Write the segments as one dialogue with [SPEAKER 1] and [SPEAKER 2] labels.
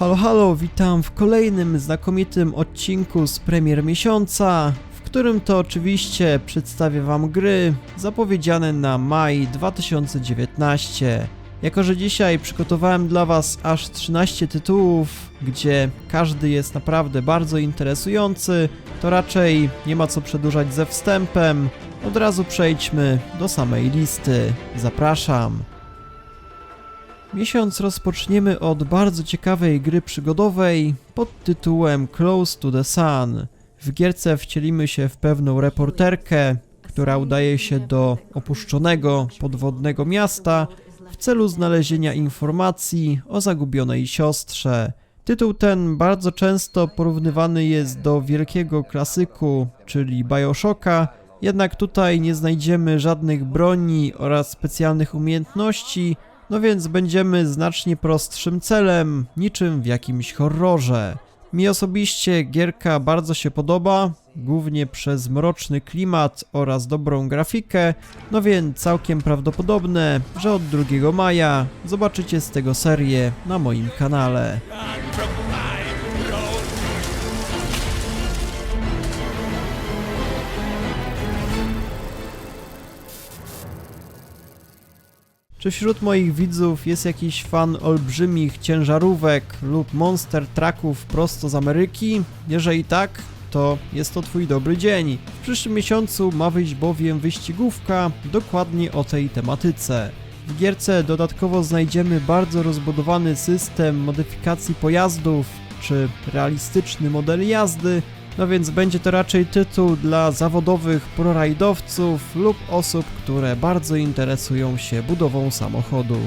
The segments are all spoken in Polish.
[SPEAKER 1] Halo, halo, witam w kolejnym znakomitym odcinku z premier miesiąca, w którym to oczywiście przedstawię Wam gry zapowiedziane na maj 2019. Jako, że dzisiaj przygotowałem dla Was aż 13 tytułów, gdzie każdy jest naprawdę bardzo interesujący, to raczej nie ma co przedłużać ze wstępem. Od razu przejdźmy do samej listy. Zapraszam. Miesiąc rozpoczniemy od bardzo ciekawej gry przygodowej pod tytułem Close to the Sun. W gierce wcielimy się w pewną reporterkę, która udaje się do opuszczonego podwodnego miasta w celu znalezienia informacji o zagubionej siostrze. Tytuł ten bardzo często porównywany jest do wielkiego klasyku, czyli Bioshocka, jednak tutaj nie znajdziemy żadnych broni oraz specjalnych umiejętności, no więc będziemy znacznie prostszym celem, niczym w jakimś horrorze. Mi osobiście gierka bardzo się podoba, głównie przez mroczny klimat oraz dobrą grafikę, no więc całkiem prawdopodobne, że od 2 maja zobaczycie z tego serię na moim kanale. Czy wśród moich widzów jest jakiś fan olbrzymich ciężarówek lub monster trucków prosto z Ameryki? Jeżeli tak, to jest to twój dobry dzień. W przyszłym miesiącu ma wyjść bowiem wyścigówka dokładnie o tej tematyce. W gierce dodatkowo znajdziemy bardzo rozbudowany system modyfikacji pojazdów, czy realistyczny model jazdy, no więc będzie to raczej tytuł dla zawodowych prorajdowców lub osób, które bardzo interesują się budową samochodu.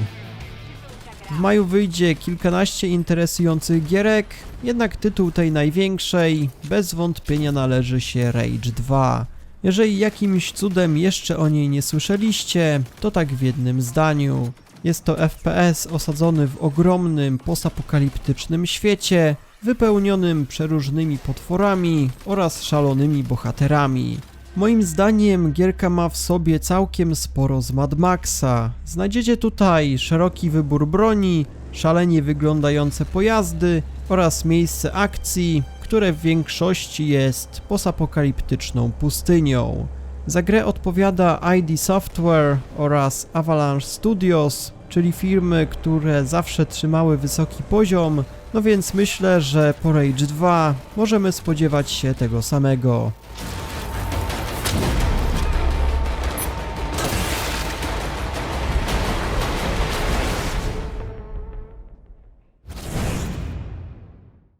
[SPEAKER 1] W maju wyjdzie kilkanaście interesujących gierek, jednak tytuł tej największej bez wątpienia należy się Rage 2. Jeżeli jakimś cudem jeszcze o niej nie słyszeliście, to tak w jednym zdaniu. Jest to FPS osadzony w ogromnym, postapokaliptycznym świecie, wypełnionym przeróżnymi potworami oraz szalonymi bohaterami. Moim zdaniem gierka ma w sobie całkiem sporo z Mad Maxa. Znajdziecie tutaj szeroki wybór broni, szalenie wyglądające pojazdy oraz miejsce akcji, które w większości jest posapokaliptyczną pustynią. Za grę odpowiada ID Software oraz Avalanche Studios, czyli firmy, które zawsze trzymały wysoki poziom, no więc myślę, że po Rage 2 możemy spodziewać się tego samego.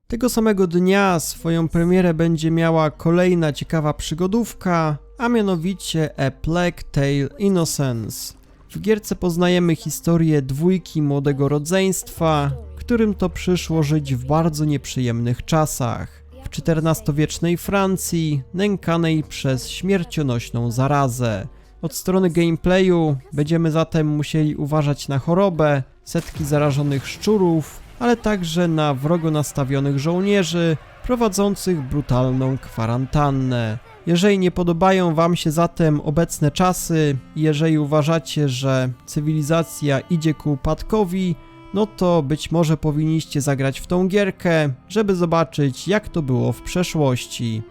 [SPEAKER 1] Tego samego dnia swoją premierę będzie miała kolejna ciekawa przygodówka, a mianowicie A Plague Tale Innocence. W gierce poznajemy historię dwójki młodego rodzeństwa, którym to przyszło żyć w bardzo nieprzyjemnych czasach. W XIV-wiecznej Francji, nękanej przez śmiercionośną zarazę. Od strony gameplayu będziemy zatem musieli uważać na chorobę, setki zarażonych szczurów, ale także na wrogo nastawionych żołnierzy prowadzących brutalną kwarantannę. Jeżeli nie podobają Wam się zatem obecne czasy, jeżeli uważacie, że cywilizacja idzie ku upadkowi, no to być może powinniście zagrać w tą gierkę, żeby zobaczyć jak to było w przeszłości.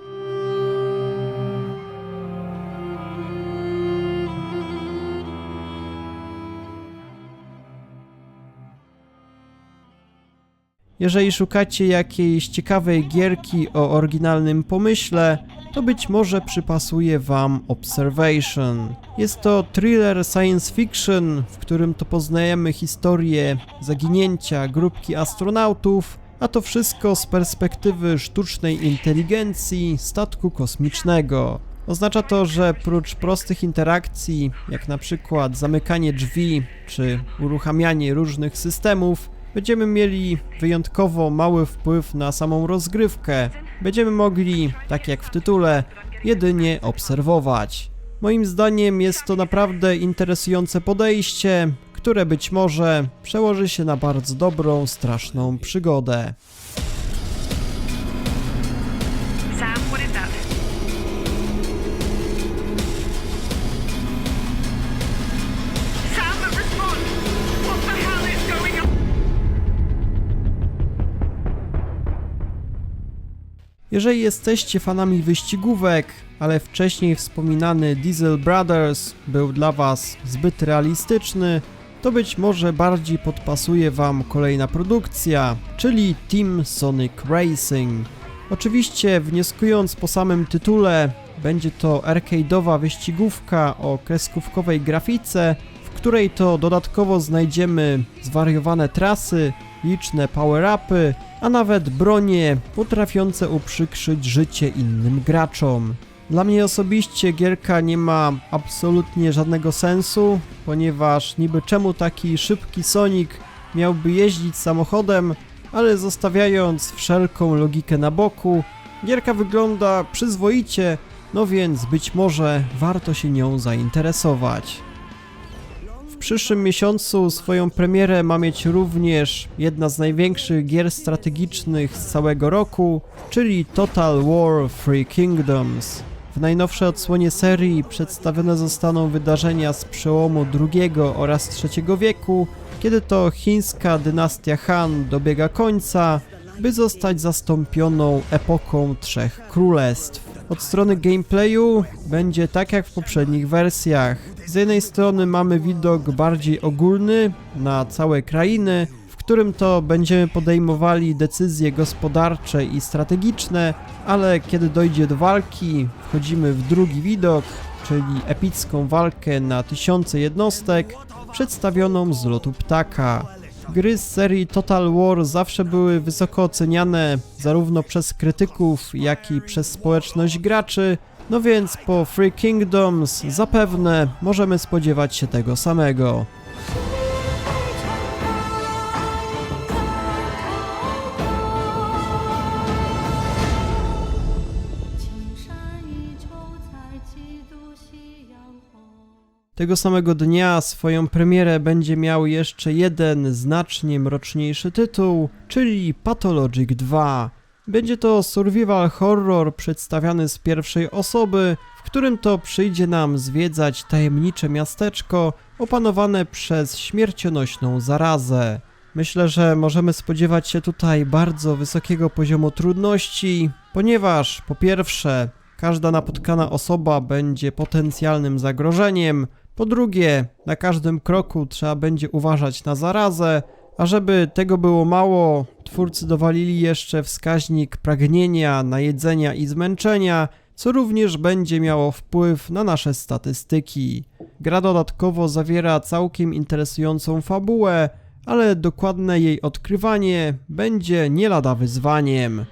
[SPEAKER 1] Jeżeli szukacie jakiejś ciekawej gierki o oryginalnym pomyśle, to być może przypasuje Wam Observation. Jest to thriller science fiction, w którym to poznajemy historię zaginięcia grupki astronautów, a to wszystko z perspektywy sztucznej inteligencji statku kosmicznego. Oznacza to, że prócz prostych interakcji, jak na przykład zamykanie drzwi czy uruchamianie różnych systemów, będziemy mieli wyjątkowo mały wpływ na samą rozgrywkę. Będziemy mogli, tak jak w tytule, jedynie obserwować. Moim zdaniem jest to naprawdę interesujące podejście, które być może przełoży się na bardzo dobrą, straszną przygodę. Jeżeli jesteście fanami wyścigówek, ale wcześniej wspominany Diesel Brothers był dla Was zbyt realistyczny, to być może bardziej podpasuje Wam kolejna produkcja, czyli Team Sonic Racing. Oczywiście wnioskując po samym tytule, będzie to arcade'owa wyścigówka o kreskówkowej grafice, w której to dodatkowo znajdziemy zwariowane trasy, liczne power-upy, a nawet bronie potrafiące uprzykrzyć życie innym graczom. Dla mnie osobiście gierka nie ma absolutnie żadnego sensu, ponieważ niby czemu taki szybki Sonic miałby jeździć samochodem, ale zostawiając wszelką logikę na boku, gierka wygląda przyzwoicie, no więc być może warto się nią zainteresować. Przyszłym miesiącu swoją premierę ma mieć również jedna z największych gier strategicznych z całego roku, czyli Total War Three Kingdoms. W najnowszej odsłonie serii przedstawione zostaną wydarzenia z przełomu II oraz III wieku, kiedy to chińska dynastia Han dobiega końca, by zostać zastąpioną epoką Trzech Królestw. Od strony gameplayu będzie tak jak w poprzednich wersjach. Z jednej strony mamy widok bardziej ogólny na całe krainy, w którym to będziemy podejmowali decyzje gospodarcze i strategiczne, ale kiedy dojdzie do walki, wchodzimy w drugi widok, czyli epicką walkę na tysiące jednostek, przedstawioną z lotu ptaka. Gry z serii Total War zawsze były wysoko oceniane zarówno przez krytyków, jak i przez społeczność graczy, no więc po Free Kingdoms zapewne możemy spodziewać się tego samego. Tego samego dnia swoją premierę będzie miał jeszcze jeden znacznie mroczniejszy tytuł, czyli Pathologic 2. Będzie to survival horror przedstawiany z pierwszej osoby, w którym to przyjdzie nam zwiedzać tajemnicze miasteczko opanowane przez śmiercionośną zarazę. Myślę, że możemy spodziewać się tutaj bardzo wysokiego poziomu trudności, ponieważ po pierwsze, każda napotkana osoba będzie potencjalnym zagrożeniem, po drugie, na każdym kroku trzeba będzie uważać na zarazę, a żeby tego było mało, twórcy dowalili jeszcze wskaźnik pragnienia, najedzenia i zmęczenia, co również będzie miało wpływ na nasze statystyki. Gra dodatkowo zawiera całkiem interesującą fabułę, ale dokładne jej odkrywanie będzie nie lada wyzwaniem.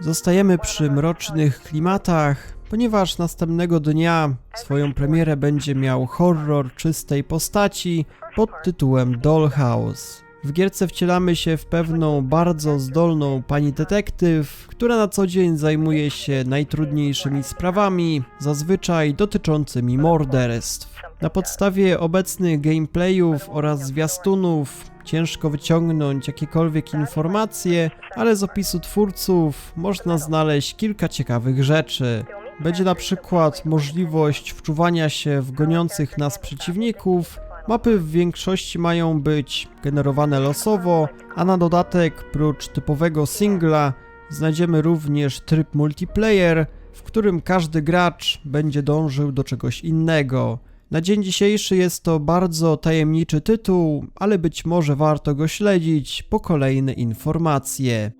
[SPEAKER 1] Zostajemy przy mrocznych klimatach, ponieważ następnego dnia swoją premierę będzie miał horror czystej postaci pod tytułem Dollhouse. W gierce wcielamy się w pewną bardzo zdolną pani detektyw, która na co dzień zajmuje się najtrudniejszymi sprawami, zazwyczaj dotyczącymi morderstw. Na podstawie obecnych gameplayów oraz zwiastunów ciężko wyciągnąć jakiekolwiek informacje, ale z opisu twórców można znaleźć kilka ciekawych rzeczy. Będzie na przykład możliwość wczuwania się w goniących nas przeciwników. Mapy w większości mają być generowane losowo, a na dodatek prócz typowego singla znajdziemy również tryb multiplayer, w którym każdy gracz będzie dążył do czegoś innego. Na dzień dzisiejszy jest to bardzo tajemniczy tytuł, ale być może warto go śledzić po kolejne informacje.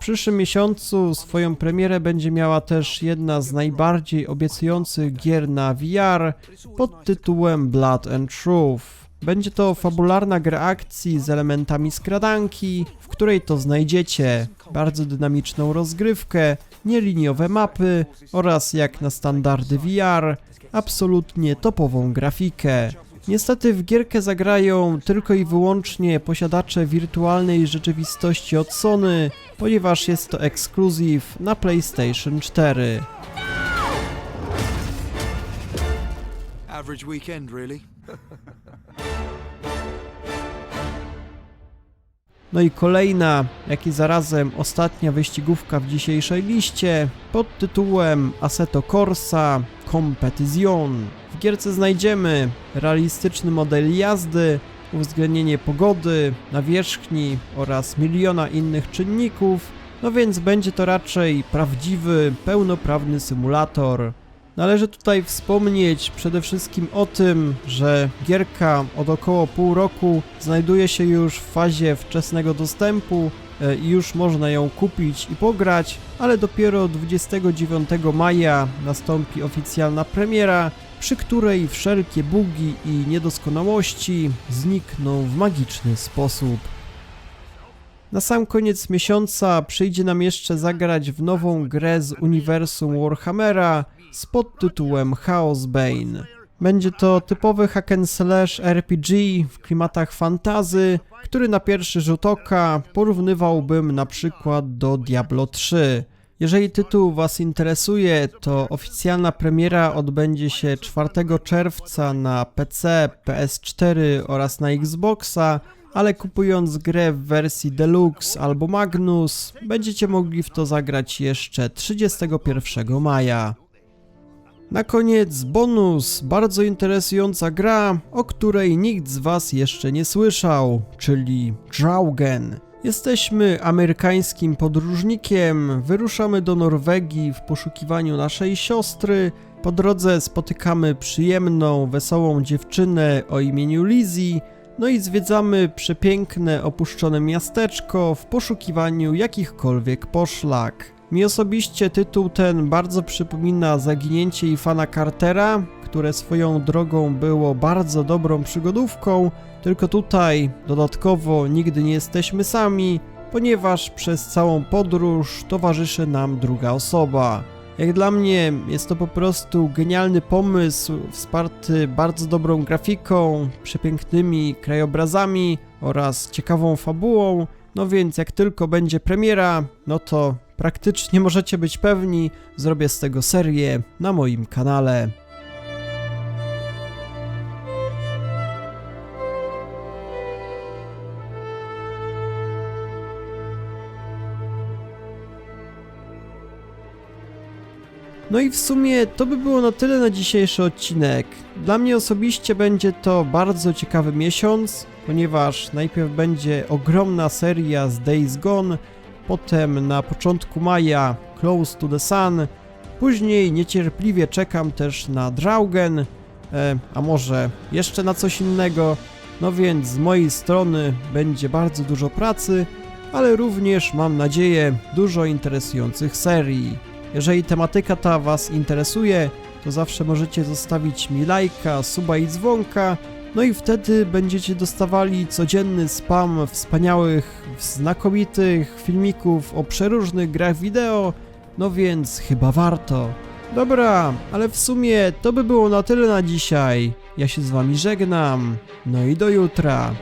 [SPEAKER 1] Przyszłym miesiącu swoją premierę będzie miała też jedna z najbardziej obiecujących gier na VR pod tytułem Blood and Truth. Będzie to fabularna gra akcji z elementami skradanki, w której to znajdziecie bardzo dynamiczną rozgrywkę, nieliniowe mapy oraz jak na standardy VR, absolutnie topową grafikę. Niestety w gierkę zagrają tylko i wyłącznie posiadacze wirtualnej rzeczywistości od Sony, ponieważ jest to ekskluzyw na PlayStation 4.
[SPEAKER 2] Average weekend, really.
[SPEAKER 1] No i kolejna, jak i zarazem ostatnia wyścigówka w dzisiejszej liście pod tytułem Assetto Corsa Competizione. W gierce znajdziemy realistyczny model jazdy, uwzględnienie pogody, nawierzchni oraz miliona innych czynników, No więc będzie to raczej prawdziwy, pełnoprawny symulator. Należy tutaj wspomnieć przede wszystkim o tym, że gierka od około pół roku znajduje się już w fazie wczesnego dostępu e, i już można ją kupić i pograć, ale dopiero 29 maja nastąpi oficjalna premiera, przy której wszelkie bugi i niedoskonałości znikną w magiczny sposób. Na sam koniec miesiąca przyjdzie nam jeszcze zagrać w nową grę z uniwersum Warhammera z podtytułem Chaos Bane. Będzie to typowy hack and slash RPG w klimatach fantazy, który na pierwszy rzut oka porównywałbym na przykład do Diablo 3. Jeżeli tytuł Was interesuje, to oficjalna premiera odbędzie się 4 czerwca na PC, PS4 oraz na Xboxa, ale kupując grę w wersji Deluxe albo Magnus, będziecie mogli w to zagrać jeszcze 31 maja. Na koniec bonus, bardzo interesująca gra, o której nikt z Was jeszcze nie słyszał, czyli Draugen. Jesteśmy amerykańskim podróżnikiem, wyruszamy do Norwegii w poszukiwaniu naszej siostry. Po drodze spotykamy przyjemną, wesołą dziewczynę o imieniu Lizzie, no i zwiedzamy przepiękne, opuszczone miasteczko w poszukiwaniu jakichkolwiek poszlak. Mi osobiście tytuł ten bardzo przypomina Zaginięcie Ifana Cartera, które swoją drogą było bardzo dobrą przygodówką, tylko tutaj dodatkowo nigdy nie jesteśmy sami, ponieważ przez całą podróż towarzyszy nam druga osoba. Jak dla mnie jest to po prostu genialny pomysł, wsparty bardzo dobrą grafiką, przepięknymi krajobrazami oraz ciekawą fabułą. No więc jak tylko będzie premiera, no to praktycznie możecie być pewni, zrobię z tego serię na moim kanale. No i w sumie to by było na tyle na dzisiejszy odcinek. Dla mnie osobiście będzie to bardzo ciekawy miesiąc, ponieważ najpierw będzie ogromna seria z Days Gone, potem na początku maja Close to the Sun, później niecierpliwie czekam też na Draugen, a może jeszcze na coś innego. No więc z mojej strony będzie bardzo dużo pracy, ale również mam nadzieję dużo interesujących serii. Jeżeli tematyka ta Was interesuje, to zawsze możecie zostawić mi lajka, suba i dzwonka, no i wtedy będziecie dostawali codzienny spam wspaniałych, znakomitych filmików o przeróżnych grach wideo, no więc chyba warto. Dobra, ale w sumie to by było na tyle na dzisiaj. Ja się z Wami żegnam, no i do jutra.